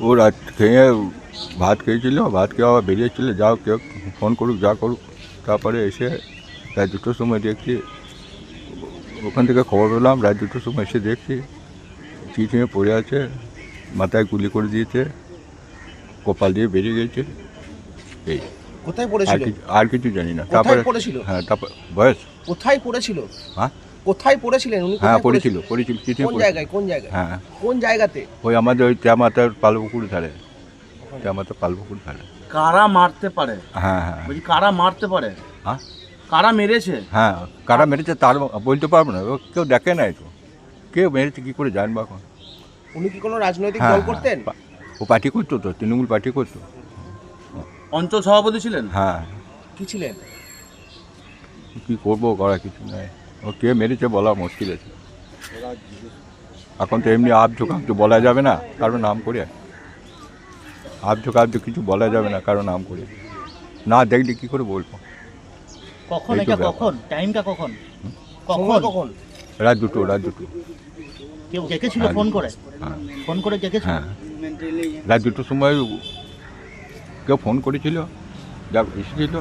ও রাত খেয়ে ভাত খেয়েছিল ভাত খেয়ে আবার বেরিয়েছিল যাও কেউ ফোন করুক যা করুক। তারপরে এসে রাত দুটোর সময় দেখছি ওখান থেকে খবর পেলাম রাত দুটোর সময় এসে দেখছি চিঠিয়ে পড়ে আছে মাথায় গুলি করে দিয়েছে কপাল দিয়ে বেরিয়ে গেছে এই। কোথায় পড়েছিল? আর কিছু জানি না। তারপরে হ্যাঁ তারপর বয়স? কোথায় পড়েছিল? হ্যাঁ? কোথায় পড়েছিলেন? উনি হ্যাঁ পড়েছিল পড়েছিল চিঠি কোন জায়গায় কোন জায়গায়? হ্যাঁ। কোন জায়গাতে? ওই আমাদের ওই ত্যামাতার পালপুকুর ধারে। ত্যামাতার পালপুকুর ধারে। কারা মারতে পারে? হ্যাঁ হ্যাঁ। বলছি কারা মারতে পারে? হ্যাঁ? কারা মেরেছে? হ্যাঁ কারা মেরেছে তার বলতে পারব না। ও কেউ দেখে নাই তো। কেউ মেরেছে কী করে জানব এখন? উনি কি কোনো রাজনৈতিক হ্যাঁ দল হ্যাঁ, করতেন? ও পার্টি করতো তো তৃণমূল পার্টি করতো। অঞ্চল সভাপতি ছিলেন? হ্যাঁ। কি ছিলেন? কী করব করা কিছু নাই। ও কে মেরেছে বলা মুশকিল আছে। এখন তো এমনি আপ ঝোঁকাপ তো বলা যাবে না কারও নাম করে। আপ ঝোঁকাপ তো কিছু বলা যাবে না কারও নাম করে। না দেখলে কী করে বলব? কখন এই তো এটা কখন? টাইমটা কখন? কখন? কখন? রাত দুটো রাত দুটো। কেউ ডেকেছিল হ্যাঁ, ফোন করে? হ্যাঁ। ফোন করে ডেকেছিল? হ্যাঁ। রাত দুটোর সময় কেউ ফোন করেছিল যা এসেছিল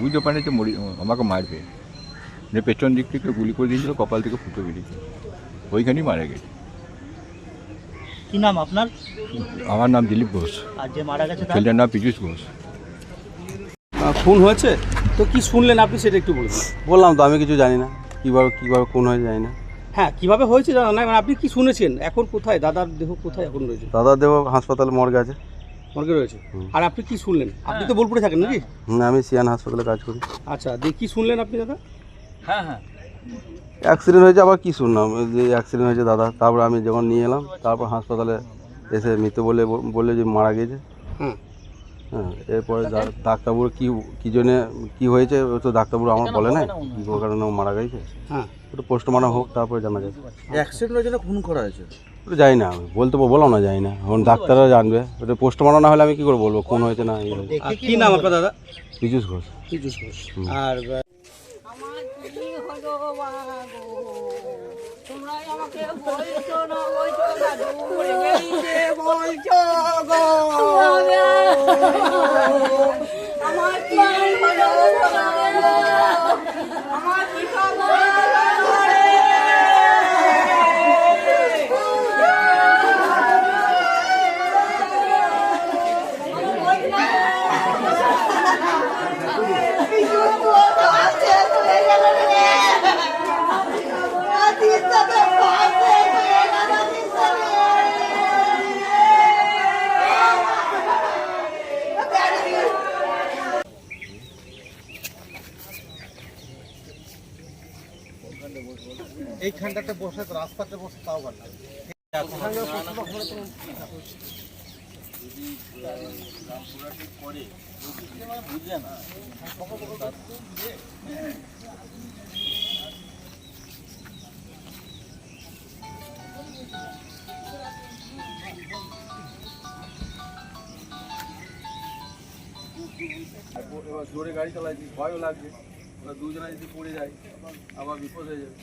বুঝতে পারে যে আমাকে মারবে। যে পেছন দিক থেকে গুলি করে দিয়েছিল কপাল থেকে ফুটো বেরিয়েছে। ওইখানেই মারা গেছে। কি নাম আপনার? আমার নাম দিলীপ ঘোষ। আর যে মারা গেছে তার? ছেলের নাম পীযুষ ঘোষ। খুন হয়েছে? তো কি শুনলেন আপনি সেটা একটু বলুন। বললাম তো আমি কিছু জানি না। কীভাবে কীভাবে কোন হয়েছে জানি না। হ্যাঁ কীভাবে হয়েছে জানা না মানে আপনি কি শুনেছেন? এখন কোথায়? দাদার দেহ কোথায় এখন রয়েছে? দাদা দেহ হাসপাতালে মর্গে আছে। মর্গে রয়েছে? আর আপনি কি শুনলেন? আপনি তো বোলপুরে থাকেন নাকি? হুম, আমি সিয়ান হাসপাতালে কাজ করি। আচ্ছা দিয়ে কি শুনলেন আপনি দাদা? হ্যাঁ হ্যাঁ। অ্যাক্সিডেন্ট হয়েছে আবার কী শুনলাম? ওই যে অ্যাক্সিডেন্ট হয়েছে দাদা তারপর আমি যখন নিয়ে এলাম তারপর হাসপাতালে এসে মৃত বলে বললে যে মারা গেছে। হ্যাঁ এরপরে ডাক্তারবাবু কী কী জন্যে কী হয়েছে ও তো ডাক্তারবাবু আমার বলে না কী কারণে ও মারা গেছে? হ্যাঁ। ওটা পোস্টমর্টম হোক তারপরে জানা যাবে। অ্যাক্সিডেন্টের জন্য খুন করা হয়েছে? ওটা জানি না আমি বলতে পারব বললাম না জানি না। এখন ডাক্তাররা জানবে। ওটা পোস্টমর্টম না হলে আমি কী করে বলব কোন হয়েছে না হয়েছে। কি নাম আপনার দাদা? পীযুষ ঘোষ। পীযুষ ঘোষ। আর আমার কি হলো বাগো আমার কি এইখানটাতে বসে রাস্তাতে বসে তাও এবার জোরে গাড়ি চালাইছি ভয়ও লাগছে। ওরা দুজনে যদি পড়ে যায় আবার বিপদ হয়ে যাবে।